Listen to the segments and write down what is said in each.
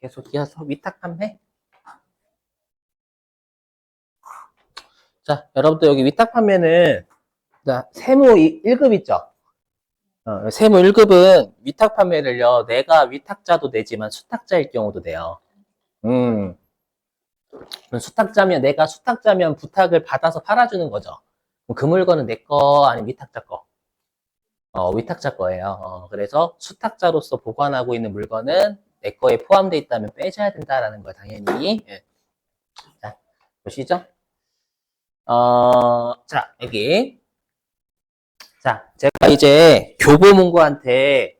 계속 이어서 위탁 판매. 자, 여러분들 여기 위탁 판매는 자, 세무 1급 있죠? 어, 세무 1급은 위탁 판매를요, 내가 위탁자도 되지만 수탁자일 경우도 돼요. 음. 수탁자면, 내가 수탁자면 부탁을 받아서 팔아주는 거죠. 그 물건은 내 거, 아니면 위탁자 거. 어, 위탁자 거예요. 어, 그래서 수탁자로서 보관하고 있는 물건은 내 거에 포함되어 있다면 빼줘야 된다라는 거예요, 당연히. 예. 자, 보시죠. 어, 자, 여기. 자, 제가 이제 교보문고한테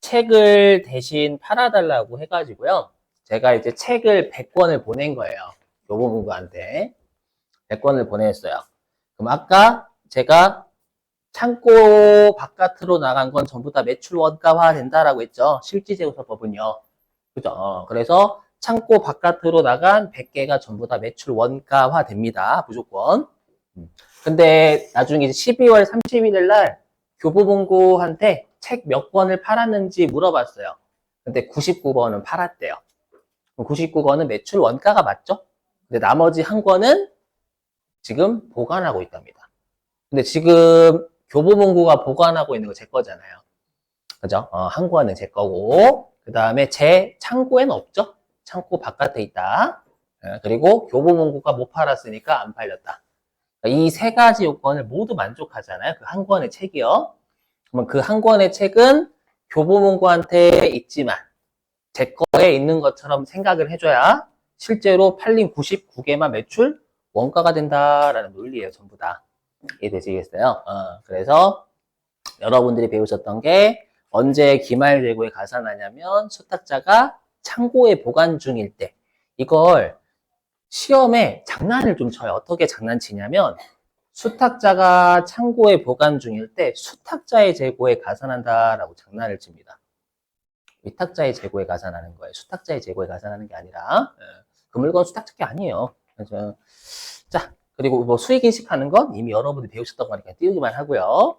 책을 대신 팔아달라고 해가지고요. 제가 이제 책을 100권을 보낸 거예요. 교보문고한테. 100권을 보냈어요. 그럼 아까 제가 창고 바깥으로 나간 건 전부 다 매출 원가화 된다라고 했죠. 실지재고서법은요. 그죠? 어, 그래서 창고 바깥으로 나간 100개가 전부 다 매출 원가화 됩니다. 무조건. 음. 근데 나중에 이제 12월 31일 날 교보본고한테 책 몇 권을 팔았는지 물어봤어요. 근데 99권은 팔았대요. 99권은 매출 원가가 맞죠? 근데 나머지 한 권은 지금 보관하고 있답니다. 근데 지금 교보문고가 보관하고 있는 거 제 거잖아요. 그죠? 어, 한 권은 제 거고, 그 다음에 제 창고에는 없죠? 창고 바깥에 있다. 예, 그리고 교보문고가 못 팔았으니까 안 팔렸다. 이 세 가지 요건을 모두 만족하잖아요. 그 한 권의 책이요. 그러면 그 한 권의 책은 교보문고한테 있지만 제 거에 있는 것처럼 생각을 해줘야 실제로 팔린 99개만 매출 원가가 된다라는 논리예요. 전부 다. 이해되시겠어요? 어, 그래서 여러분들이 배우셨던 게 언제 기말 재고에 가산하냐면 수탁자가 창고에 보관 중일 때 이걸 시험에 장난을 좀 쳐요. 어떻게 장난치냐면 수탁자가 창고에 보관 중일 때 수탁자의 재고에 가산한다라고 장난을 칩니다. 위탁자의 재고에 가산하는 거예요. 수탁자의 재고에 가산하는 게 아니라 예, 그 물건 수탁자 게 아니에요. 그래서 자 그리고 뭐 수익 인식하는 건 이미 여러분들이 배우셨던 거니까 띄우기만 하고요.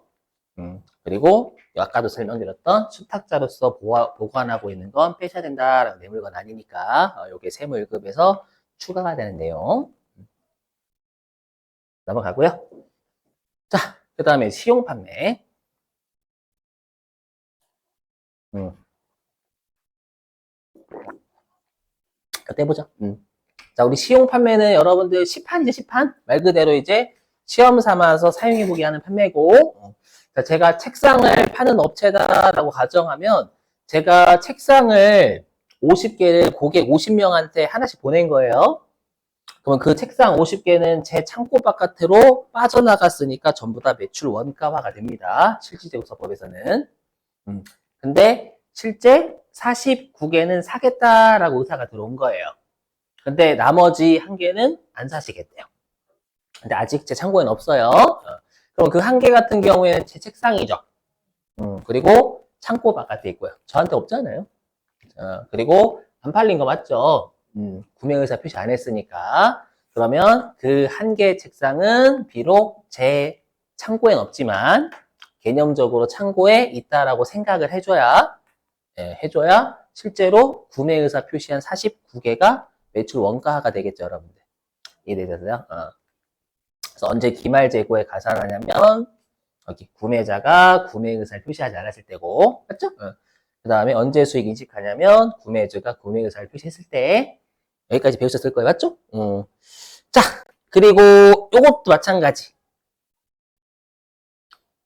음, 그리고 아까도 설명드렸던 수탁자로서 보아, 보관하고 있는 건 빼셔야 된다라는 내 물건 아니니까 어, 요게 세무 1급에서 추가가 되는 내용 음. 넘어가고요. 자, 그 다음에 시용 판매. 음. 그때 보죠. 음. 자, 우리 시용 판매는 여러분들 시판이죠, 시판? 말 그대로 이제 시험 삼아서 사용해보기 하는 판매고, 어. 자, 제가 책상을 파는 업체다라고 가정하면, 제가 책상을 50개를 고객 50명한테 하나씩 보낸 거예요. 그러면 그 책상 50개는 제 창고 바깥으로 빠져나갔으니까 전부 다 매출 원가화가 됩니다. 실질재고서법에서는. 음. 근데 실제 49개는 사겠다라고 의사가 들어온 거예요. 근데 나머지 한 개는 안 사시겠대요. 근데 아직 제 창고에는 없어요. 어. 그럼 그 한 개 같은 경우에는 제 책상이죠. 음, 그리고 창고 바깥에 있고요. 저한테 없잖아요. 어, 그리고 안 팔린 거 맞죠? 음, 구매 의사 표시 안 했으니까. 그러면 그 한 개의 책상은 비록 제 창고엔 없지만 개념적으로 창고에 있다라고 생각을 해줘야 예, 해줘야 실제로 구매 의사 표시한 49개가 매출 원가가 되겠죠, 여러분들. 이해되셨어요? 어. 그래서 언제 기말 재고에 가산하냐면 여기 구매자가 구매 의사를 표시하지 않았을 때고, 맞죠? 어. 그 다음에 언제 수익 인식하냐면 구매주가 구매 의사를 표시했을 때 여기까지 배우셨을 거예요, 맞죠? 어. 자, 그리고 요것도 마찬가지.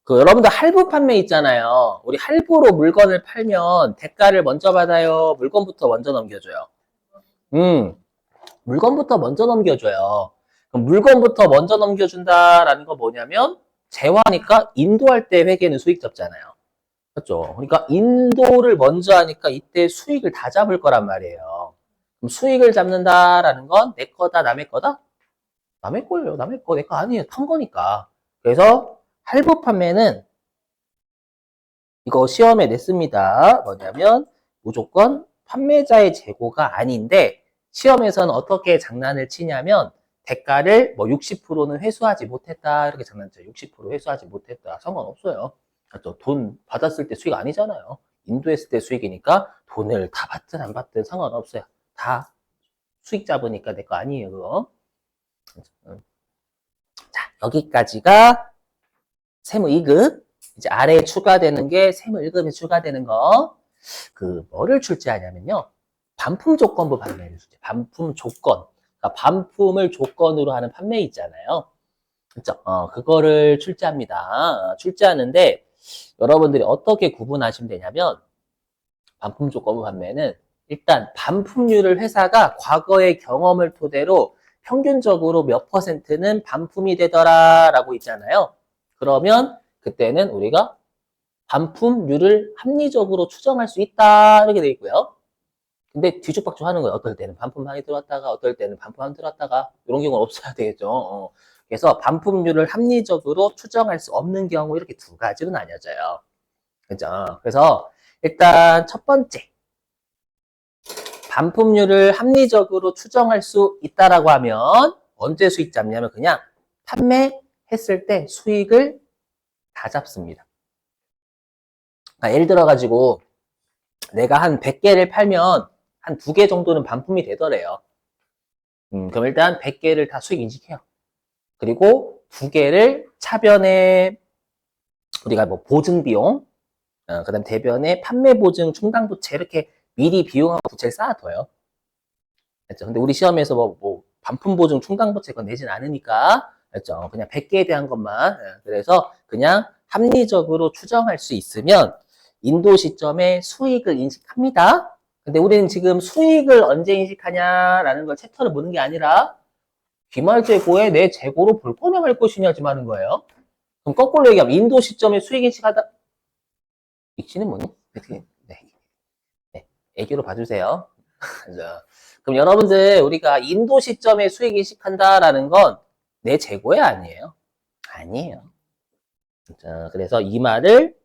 그 여러분들 할부 판매 있잖아요. 우리 할부로 물건을 팔면 대가를 먼저 받아요. 물건부터 먼저 넘겨줘요. 음, 물건부터 먼저 넘겨줘요. 물건부터 먼저 넘겨준다라는 거 뭐냐면 재화니까 인도할 때 회계는 수익 잡잖아요. 그렇죠? 그러니까 인도를 먼저 하니까 이때 수익을 다 잡을 거란 말이에요. 그럼 수익을 잡는다라는 건 내 거다, 남의 거다? 남의 거예요. 남의 거, 내 거 아니에요. 탄 거니까. 그래서 할부 판매는 이거 시험에 냈습니다. 뭐냐면 무조건 판매자의 재고가 아닌데 시험에서는 어떻게 장난을 치냐면 대가를 뭐 60%는 회수하지 못했다 이렇게 장난쳐요. 60% 회수하지 못했다 상관없어요. 그렇죠? 돈 받았을 때 수익 아니잖아요. 인도했을 때 수익이니까 돈을 다 받든 안 받든 상관없어요. 다 수익 잡으니까 내 거 아니에요, 그거. 음. 자, 여기까지가 세무이급. 이제 아래에 추가되는 게 세무일급에 추가되는 거. 그, 뭐를 출제하냐면요. 반품 조건부 판매를 출제. 반품 조건. 그러니까 반품을 조건으로 하는 판매 있잖아요. 그죠? 어, 그거를 출제합니다. 어, 출제하는데, 여러분들이 어떻게 구분하시면 되냐면, 반품 조건부 판매는 일단 반품률을 회사가 과거의 경험을 토대로 평균적으로 몇 퍼센트는 반품이 되더라 라고 있잖아요. 그러면 그때는 우리가 반품률을 합리적으로 추정할 수 있다 이렇게 돼 있고요. 근데 뒤죽박죽 하는 거예요. 어떨 때는 반품 많이 들어왔다가 어떨 때는 반품 안 들어왔다가 이런 경우는 없어야 되겠죠. 어. 그래서 반품률을 합리적으로 추정할 수 없는 경우 이렇게 두 가지로 나뉘어져요. 그죠? 그래서 일단 첫 번째 반품률을 합리적으로 추정할 수 있다라고 하면 언제 수익 잡냐면 그냥 판매했을 때 수익을 다 잡습니다. 아, 예를 들어 가지고 내가 한 100개를 팔면 한 두 개 정도는 반품이 되더래요. 음, 그럼 일단 100개를 다 수익 인식해요. 그리고 두 개를 차변에 우리가 뭐 보증 비용, 어, 그다음 대변에 판매 보증 충당 부채 이렇게 미리 비용하고 부채를 쌓아둬요. 그죠 근데 우리 시험에서 뭐, 뭐 반품 보증 충당 부채 건 내진 않으니까 그죠 그냥 100개에 대한 것만 예, 그래서 그냥 합리적으로 추정할 수 있으면 인도 시점에 수익을 인식합니다. 근데 우리는 지금 수익을 언제 인식하냐라는 걸 챕터를 보는 게 아니라 기말 재고에 내 재고로 볼 거냐 말 것이냐 지금 하는 거예요. 그럼 거꾸로 얘기하면 인도 시점에 수익 인식하다 익시는 뭐니? 어떻게? 네. 네. 애교로 봐주세요. 자, 그럼 여러분들 우리가 인도 시점에 수익 인식한다라는 건 내 재고에 아니에요. 아니에요. 자, 그래서 이 말을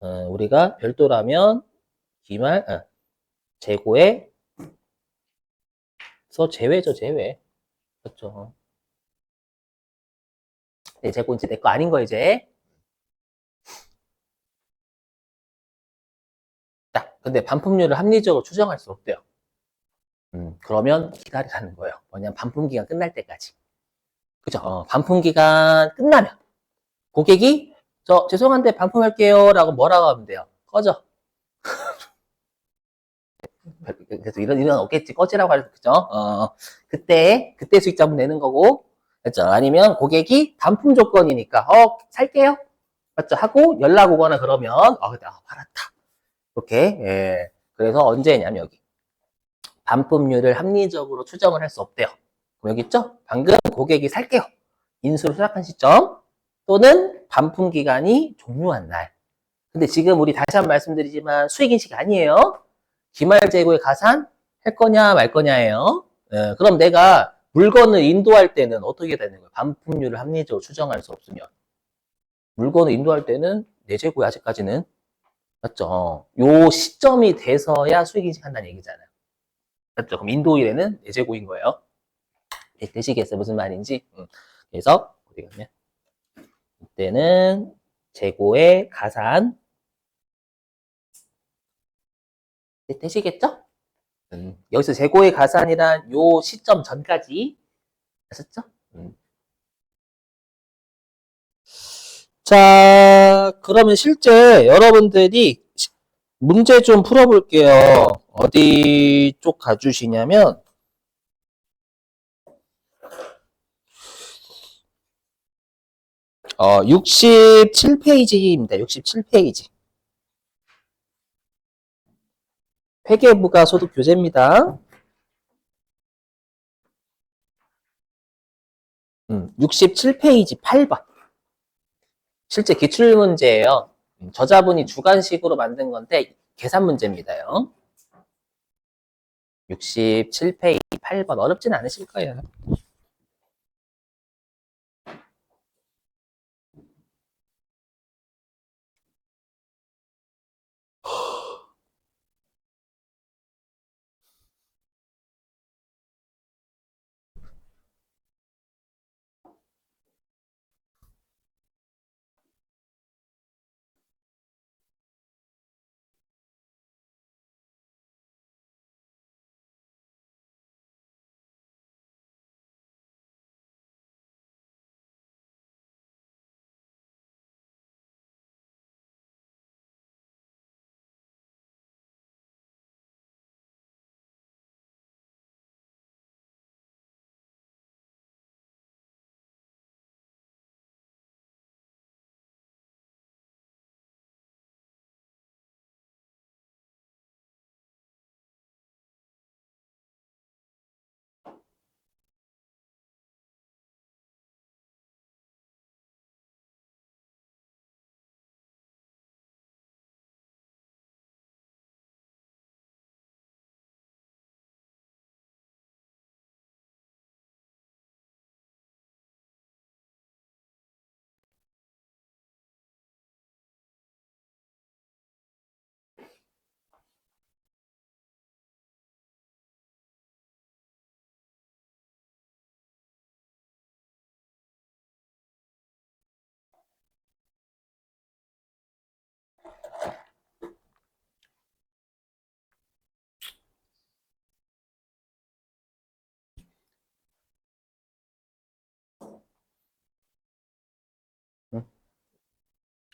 어, 우리가 별도라면 기말 아, 재고에 서 제외죠 제외. 그렇죠. 내 재고 이제 내 거 아닌 거 이제. 자 근데 반품률을 합리적으로 추정할 수 없대요. 음, 그러면 기다리라는 거예요. 뭐냐면 반품 기간 끝날 때까지. 그죠? 어, 반품 기간 끝나면 고객이 저 죄송한데 반품할게요 라고 뭐라고 하면 돼요? 꺼져 그래서 이런 일은 없겠지. 꺼지라고 할 그죠? 어, 그때 그때 수익 잡으면 되는 거고. 그죠? 아니면 고객이 반품 조건이니까 어 살게요. 맞죠? 하고 연락 오거나 그러면 어 그때 아 팔았다. 이렇게 예. 그래서 언제냐면 여기. 반품률을 합리적으로 추정을 할 수 없대요. 그럼 여기 있죠? 방금 고객이 살게요. 인수를 수락한 시점 또는 반품 기간이 종료한 날. 근데 지금 우리 다시 한 번 말씀드리지만 수익 인식 아니에요 기말 재고에 가산 할 거냐 말 거냐예요. 예, 그럼 내가 물건을 인도할 때는 어떻게 되는 거예요? 반품률을 합리적으로 추정할 수 없으면 물건을 인도할 때는 내 재고에 아직까지는 맞죠? 요 시점이 돼서야 수익 인식한다는 얘기잖아요. 맞죠? 그럼 인도일에는 내 재고인 거예요. 네, 되시겠어요? 무슨 말인지? 음. 그래서 어디 가면 이때는 재고의 가산 네, 되시겠죠? 음, 여기서 재고의 가산이란 요 시점 전까지 아셨죠? 음. 자, 그러면 실제 여러분들이 시- 문제 좀 풀어볼게요. 어디 쪽 가주시냐면 어, 67페이지입니다. 67페이지. 회계부가 소득 교재입니다. 음, 67페이지 8번. 실제 기출 문제예요. 음, 저자분이 주관식으로 만든 건데 계산 문제입니다요. 67페이지 8번 어렵진 않으실 거예요.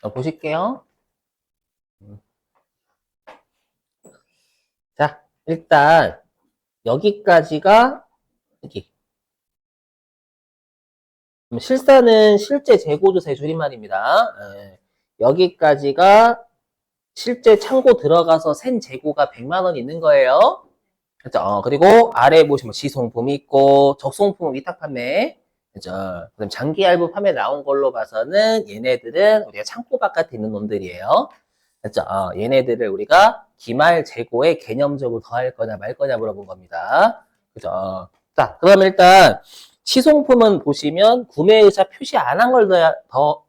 자, 보실게요. 음. 자, 일단 여기까지가 여기. 실사는 실제 재고조사의 줄임말입니다. 예. 여기까지가 실제 창고 들어가서 센 재고가 100만 원 있는 거예요. 그죠? 어, 그리고 아래 보시면 지송품 있고 적송품 위탁 판매. 그죠? 그다음 장기 할부 판매 나온 걸로 봐서는 얘네들은 우리가 창고 바깥에 있는 놈들이에요. 그죠? 어, 얘네들을 우리가 기말 재고에 개념적으로 더할 거냐 말 거냐 물어본 겁니다. 그죠? 어. 자, 그럼 일단 시송품은 보시면 구매 의사 표시 안 한 걸 더야 더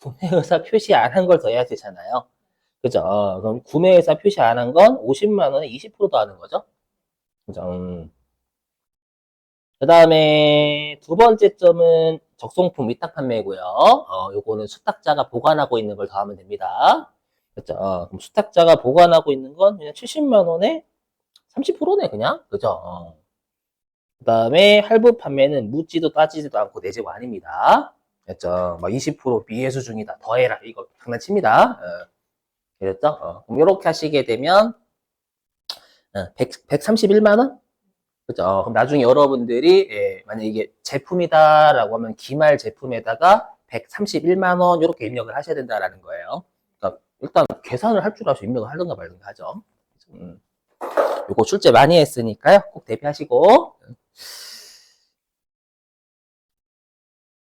구매 의사 표시 안 한 걸 더해야 되잖아요. 그죠? 어, 그럼 구매 의사 표시 안 한 건 50만 원에 20% 더하는 거죠. 그죠? 음. 그 다음에 두 번째 점은 적송품 위탁 판매고요. 어, 요거는 수탁자가 보관하고 있는 걸 더하면 됩니다. 그죠? 어, 그럼 수탁자가 보관하고 있는 건 그냥 70만 원에 30%네 그냥. 그죠? 어. 그 다음에 할부 판매는 묻지도 따지지도 않고 내재고 아닙니다. 됐죠? 뭐20% 미해수 중이다. 더해라. 이거 장난칩니다. 어. 됐죠? 어. 그럼 이렇게 하시게 되면 어, 100, 131만 원? 그죠? 어, 그럼 나중에 여러분들이, 예, 만약 이게 제품이다라고 하면 기말 제품에다가 131만 원, 이렇게 입력을 하셔야 된다라는 거예요. 그러니까 일단 계산을 할 줄 아시고 입력을 하든가 말든가 하죠. 음. 요거 출제 많이 했으니까요. 꼭 대비하시고.